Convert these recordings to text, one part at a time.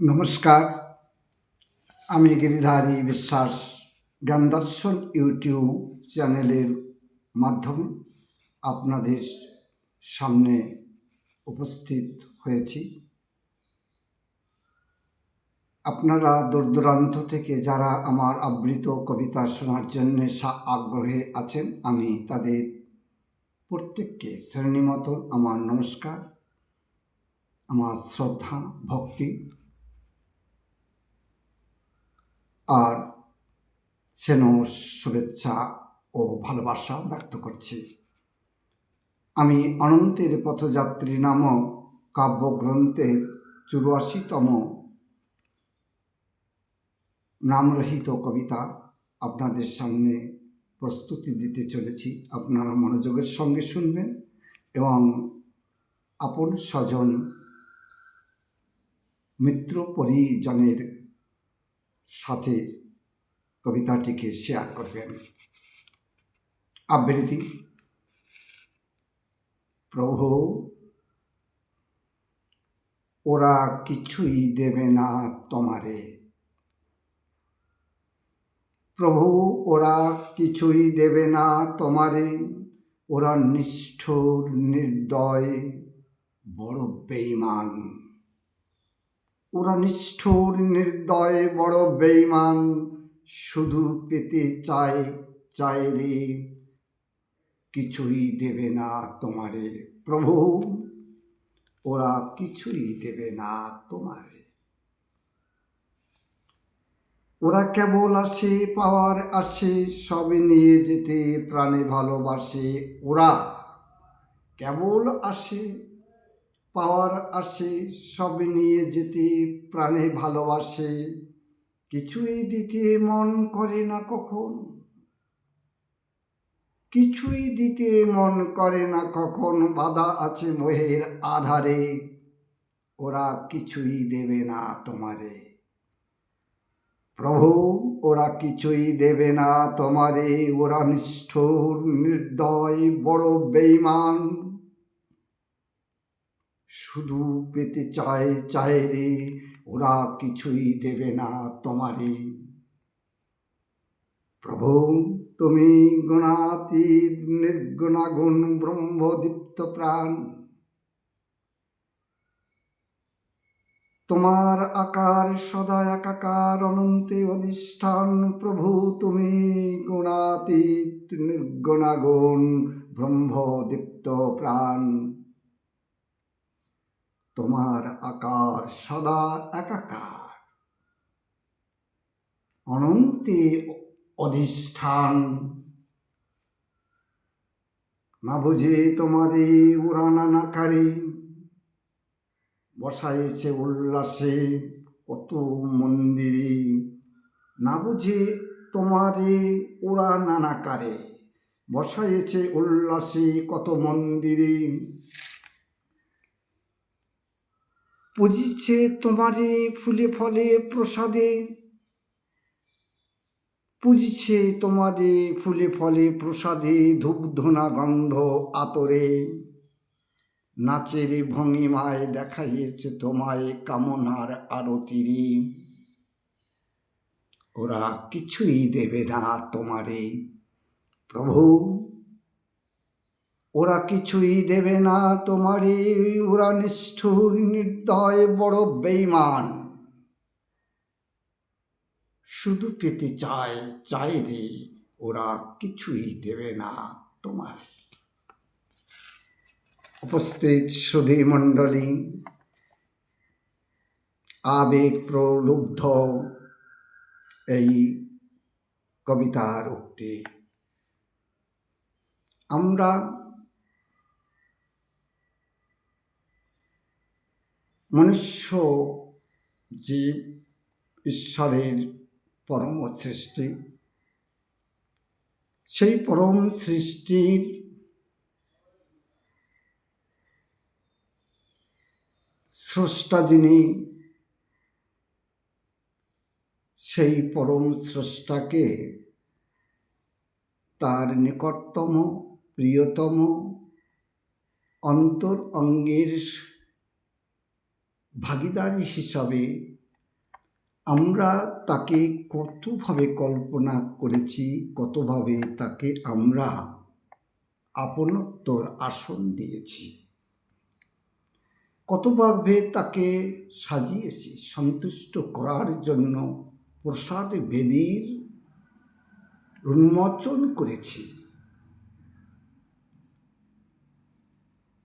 নমস্কার। আমি গিরিধারী বিশ্বাস জ্ঞান দর্শন ইউটিউব চ্যানেলের মাধ্যমে আপনাদের সামনে উপস্থিত হয়েছি। আপনারা দূর দূরান্ত থেকে যারা আমার আবৃত কবিতা শোনার জন্য আগ্রহে আছেন, আমি তাদের প্রত্যেককে শ্রেণীমতো আমার নমস্কার, আমার শ্রদ্ধা, ভক্তি আর সেন শুভেচ্ছা ও ভালোবাসা ব্যক্ত করছি। আমি অনন্তের পথযাত্রী নামক কাব্যগ্রন্থের চুরাশিতম নামরহিত কবিতা আপনাদের সামনে প্রস্তুতি দিতে চলেছি। আপনারা মনোযোগের সঙ্গে শুনবেন এবং আপন স্বজন মিত্র পরিজনের সাথে কবিতাটিকে শেয়ার করবেন। আবৃত্তি। প্রভু, ওরা কিছুই দেবে না তোমারে। প্রভু, ওরা কিছুই দেবে না তোমারে। ওরা নিষ্ঠুর, নির্দয়, বড় বেইমান ওরা নিষ্ঠুর নির্দয় বড় বেইমান শুধু পেতে চায় চায় রে। কিছুই দেবে না তোমারে প্রভু, ওরা কিছুই দেবে না তোমারে। ওরা কেবল আসে, পাওয়ার আসে, সবে নিয়ে যেতে, প্রাণে ভালোবাসে ওরা। কেবল আসে পাওয়ার আসে সব নিয়ে যেতে প্রাণে ভালোবাসে। কিছুই দিতে মন করে না কখন? কিছুই দিতে মন করে না কখন? বাধা আছে মোহের আধারে, ওরা কিছুই দেবে না তোমারে। প্রভু, ওরা কিছুই দেবে না তোমারে, ওরা নিষ্ঠুর, নির্দয়, বড় বেইমান শুধু পেতে চায় চায় রে, ওরা কিছুই দেবে না তোমারে। প্রভু, তুমি গুণাতীত, নির্গুণাগুণ, ব্রহ্মদীপ্ত প্রাণ। তোমার আকার সদা একাকার, অনন্তে অধিষ্ঠান। প্রভু, তুমি গুণাতীত, নির্গুণাগুণ, ব্রহ্মদীপ্ত প্রাণ। তোমার আকার সদা একাকার। অনন্তে অধিষ্ঠান। না বুঝে তোমারে উড়ানা নাকারে বসাইছে উল্লাসে কত মন্দিরে। না বুঝে তোমারে ওরা নানাকারে বসাইছে উল্লাসে কত মন্দিরে? পুজিছে তোমারে ফুলে ফলে প্রসাদে? পুজিছে তোমারে ফুলে ফলে প্রসাদে ধূপধুনা গন্ধ আতরে? নাচের ভঙ্গিমায় দেখাইয়েছে তোমায় কামনার আরতিরে। ওরা কিছুই দেবে না তোমারে। প্রভু ওরা কিছুই দেবে না তোমারে ওরা নিষ্ঠুর, নির্দয়, বড় বেইমান শুধু পেতে চায় চায় রে, ওরা কিছুই দেবে না তোমারে উপস্থিত সুধী মণ্ডলী, আবেগ প্রলুব্ধ এই কবিতার উক্তি। আমরা মনুষ্য জীব ঈশ্বরের পরম সৃষ্টি। সেই পরম সৃষ্টির স্রষ্টা যিনি, সেই পরম স্রষ্টাকে তার নিকটতম, প্রিয়তম অন্তর অঙ্গের ভাগিদারি হিসাবে আমরা তাকে কতভাবে কল্পনা করেছি, কতভাবে তাকে আমরা আপনত্বর আসন দিয়েছি, কতভাবে তাকে সাজিয়েছি, সন্তুষ্ট করার জন্য প্রসাদ বেদির উন্মোচন করেছি।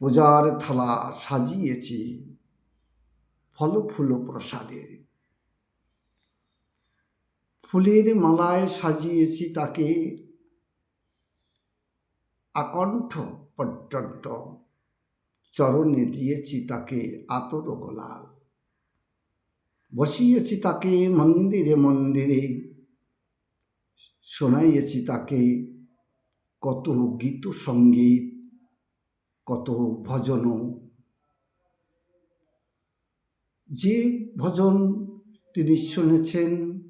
পূজার থালা সাজিয়েছি ফল ফুল প্রসাদে। ফুলের মালায় সাজিয়েছি তাকে আকণ্ঠ পর্যন্ত। চরণে দিয়েছি তাকে আতর গোলাল। বসিয়েছি তাকে মন্দিরে মন্দিরে। শোনাইয়েছি তাকে কত গীত সংগীত, কত ভজন যে ভজন তিনি শুনেছেন,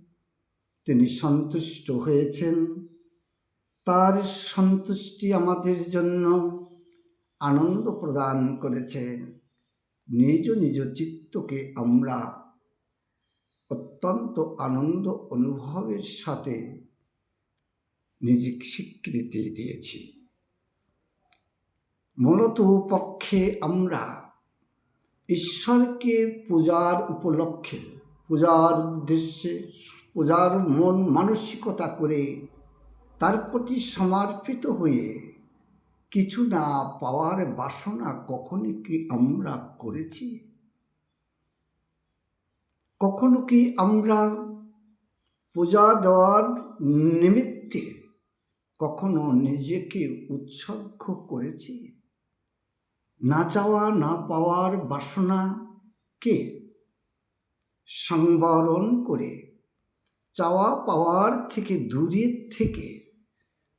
তিনি সন্তুষ্ট হয়েছেন। তার সন্তুষ্টি আমাদের জন্য আনন্দ প্রদান করেছেন নিজ নিজ চিত্তকে আমরা অত্যন্ত আনন্দ অনুভবের সাথে নিজেকে স্বীকৃতি দিয়েছি। মূলত পক্ষে আমরা ঈশ্বরকে পূজার উপলক্ষে, পূজার উদ্দেশ্যে, পূজার মন মানসিকতা করে তার প্রতি সমর্পিত হয়ে কিছু না পাওয়ার বাসনা কখনো কি আমরা করেছি? কখনো কি আমরা পূজা দেওয়ার নিমিত্তে কখনো নিজেকে উৎসর্গ করেছি? না চাওয়া, না পাওয়ার বাসনাকে সংবরণ করে। চাওয়া পাওয়ার থেকে দূরে থেকে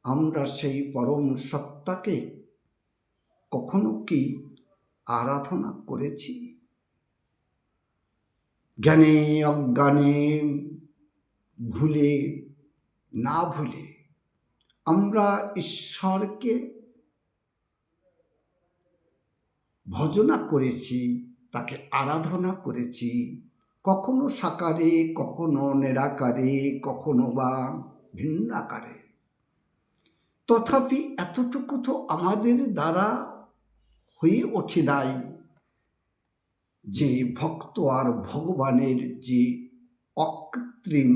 আমরা সেই পরম সত্তাকে কখনো কি আরাধনা করেছি? জ্ঞানে, অজ্ঞানে, ভুলে, না ভুলে আমরা ঈশ্বরকে ভজনা করেছি, তাকে আরাধনা করেছি। কখনো সাকারে, কখনো নিরাকারে কখনো বা ভিন্নাকারে। তথাপি এতটুকু তো আমাদের দ্বারা হয়ে ওঠে নাই যে ভক্ত আর ভগবানের যে অকৃত্রিম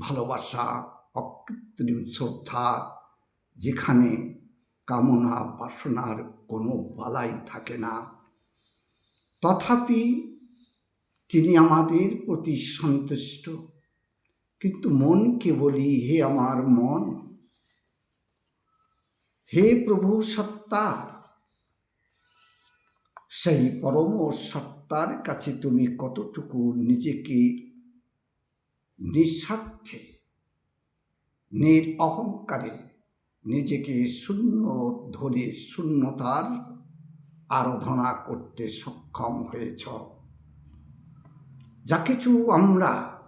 ভালোবাসা, অকৃত্রিম শ্রদ্ধা, যেখানে কামনা বাসনার কোনো বালাই থাকে না। তথাপি তিনি আমাদের প্রতি সন্তুষ্ট। কিন্তু মনকে বলি হে আমার মন। হে প্রভু সত্তা। সেই পরম সত্তার কাছে তুমি কতটুকু নিজেকে নিঃস্বার্থে নির অহংকারে নিজেকে শূন্য ধরে শূন্যতার আরাধনা করতে সক্ষম হয়েছ। যা কিছু আমরা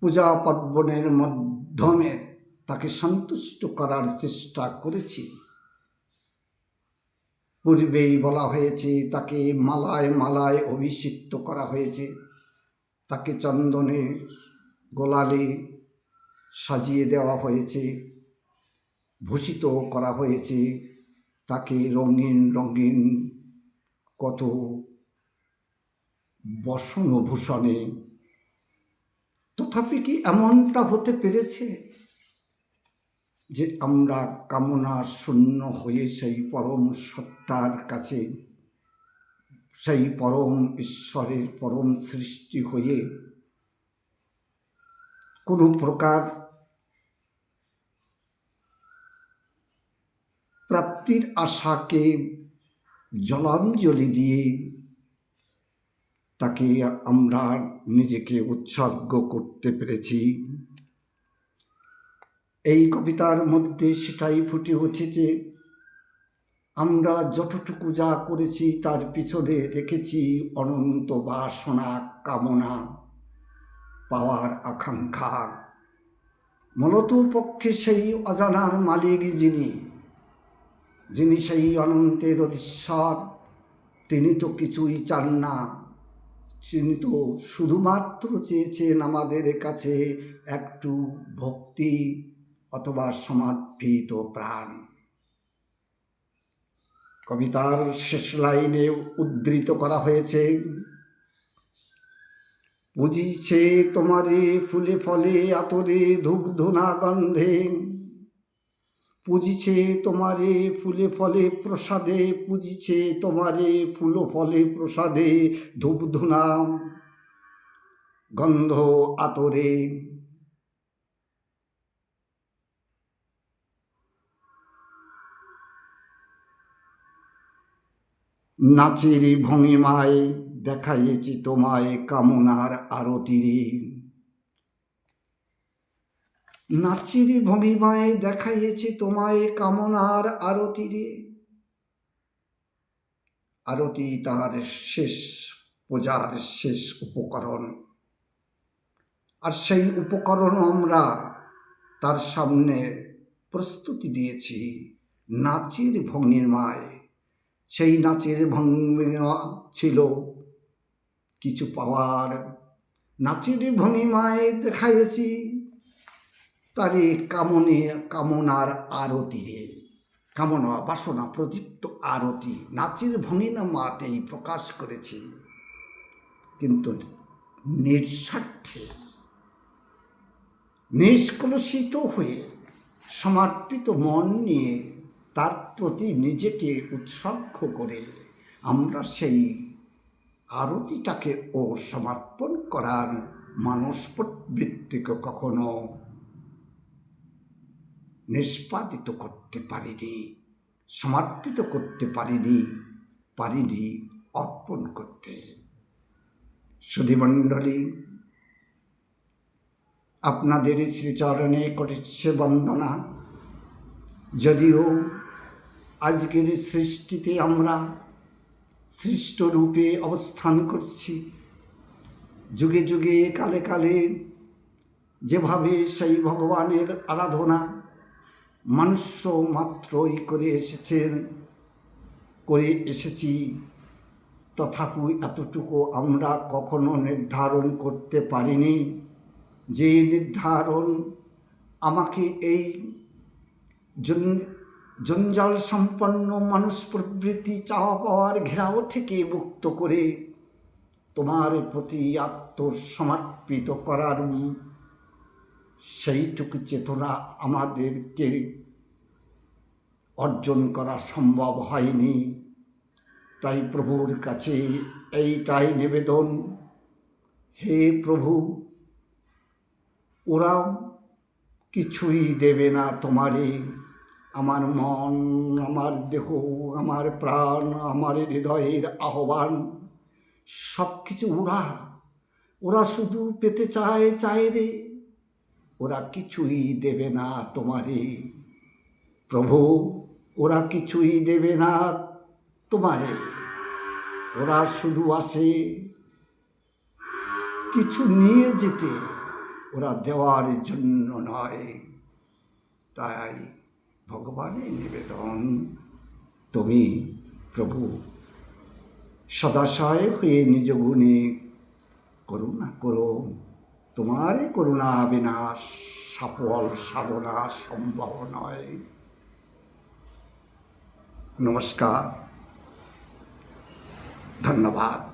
পূজা পার্বণের মাধ্যমে তাকে সন্তুষ্ট করার চেষ্টা করেছি। পূর্বেই বলা হয়েছে, তাকে মালায় মালায় অভিষিক্ত করা হয়েছে। তাকে চন্দনের গোলালে সাজিয়ে দেওয়া হয়েছে। ভূষিত করা হয়েছে। তাকে রঙিন রঙিন কত বসন বসনভূষণে। তথাপি কি এমনটা হতে পেরেছে যে আমরা কামনা শূন্য হয়ে সেই পরম সত্তার কাছে, সেই পরম ঈশ্বরের পরম সৃষ্টি হয়ে কোনো প্রকার প্রাপ্তির আশাকে জলাঞ্জলি দিয়ে তাকে আমরা নিজেকে উৎসর্গ করতে পেরেছি। এই কবিতার মধ্যে সেটাই ফুটে উঠেছে আমরা যতটুকু যা করেছি তার পিছনে রেখেছি অনন্ত বাসনা, কামনা, পাওয়ার আকাঙ্ক্ষা। মূলত পক্ষে সেই অজানার মালিক যিনি যিনি সেই অনন্তের অধীশ্বর তিনি তো কিছুই চান না। তিনি তো শুধুমাত্র চেয়েছেন আমাদের কাছে একটু ভক্তি অথবা সমর্পিত প্রাণ। কবিতার শেষ লাইনে উদ্ধৃত করা হয়েছে, বুঝিছে তোমারে ফুলে ফলে আতরে ধূপ ধুনা গন্ধে পুজিছে তোমারে ফুলে ফলে প্রসাদে, পুজিছে তোমারে ফুল ফলে প্রসাদে ধূপ ধুনা গন্ধ আতরে। নাচের ভঙ্গিমায় দেখাইয়েছি তোমায় কামনার আরতিরে। নাচের ভঙ্গিমায় দেখাইয়েছি তোমায় কামনার আরতিরে। আরতি তার শেষ, পূজার শেষ উপকরণ। আর সেই উপকরণ আমরা তার সামনে প্রস্তুতি দিয়েছি, নাচের ভঙ্গিমায় সেই নাচের ভঙ্গিমা ছিল কিছু পাওয়ার। নাচের ভঙ্গিমায় দেখাইয়েছি তারে কামনে কামনার আরতিরে কামনা বাসনা প্রদীপ্ত আরতি। নাচের ভঙ্গিনা মাতেই প্রকাশ করেছি। কিন্তু নিঃস্বার্থে, নিষ্কলুষিত হয়ে সমর্পিত মন নিয়ে তার প্রতি নিজেকে উৎসর্গ করে আমরা সেই আরতিটাকে ও সমর্পণ করার মানস কখনো নিষ্পাদিত করতে পারিনি, সমর্পিত করতে পারিনি পারিনি অর্পণ করতে। সুধীমণ্ডলী আপনাদের শ্রীচরণে করেছে বন্দনা। যদিও আজকের সৃষ্টিতে আমরা সৃষ্ট রূপে অবস্থান করছি, যুগে যুগে, কালে কালে যেভাবে সেই ভগবানের আরাধনা মানুষ মাত্রই করে এসেছেন, করে এসেছি। তথাপি এতটুকু আমরা কখনো নির্ধারণ করতে পারিনি। যে নির্ধারণ আমাকে এই জঞ্জাল সম্পন্ন মানুষ প্রবৃত্তি চাওয়া পাওয়ার ঘেরাও থেকে মুক্ত করে তোমার প্রতি আত্মসমর্পিত করার সেইটুকু চেতনা আমাদেরকে অর্জন করা সম্ভব হয়নি। তাই প্রভুর কাছে এইটাই নিবেদন। হে প্রভু, ওরাও কিছুই দেবে না তোমারে। আমার মন, আমার দেহ, আমার প্রাণ, আমার হৃদয়ের আহ্বান সব কিছু ওরা ওরা শুধু পেতে চায় চায় রে। ওরা কিছুই দেবে না তোমারে। প্রভু, ওরা কিছুই দেবে না তোমারে। ওরা শুধু আসে কিছু নিয়ে যেতে। ওরা দেওয়ার জন্য নয়। তাই ভগবানের নিবেদন। তুমি প্রভু, সদাশয় হয়ে নিজ গুণে করুণা করো। তোমার করুণা বিনাশ সফল সাধনা সম্ভব নয়। নমস্কার। ধন্যবাদ।